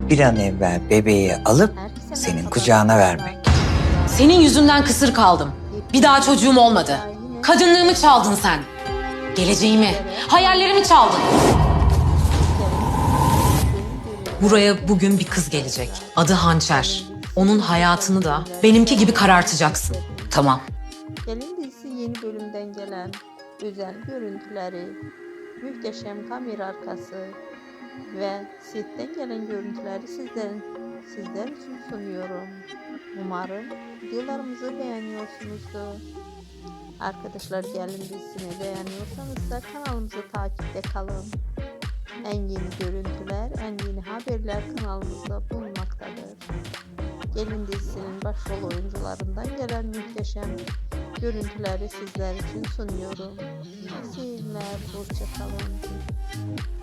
Bir an evvel bebeği alıp senin kucağına vermek. Senin yüzünden kısır kaldım. Bir daha çocuğum olmadı. Kadınlığımı çaldın sen. Geleceğimi, hayallerimi çaldın. Buraya bugün bir kız gelecek. Adı Hançer. Onun hayatını da benimki gibi karartacaksın. Tamam. Gelin dizisi yeni bölümden gelen özel görüntüleri, muhteşem kamera arkası ve setten gelen görüntüleri sizden sizler için sunuyorum. Umarım videolarımızı beğeniyorsunuzdur. Arkadaşlar Gelin dizisini beğeniyorsanız da kanalımızı takipte kalın. En yeni görüntüler, en yeni haberler kanalımızda bulunmaktadır. Gelin dizisinin başrol oyuncularından gelen muhteşem görüntüleri sizler için sunuyorum. Seyirler, hoşçakalın.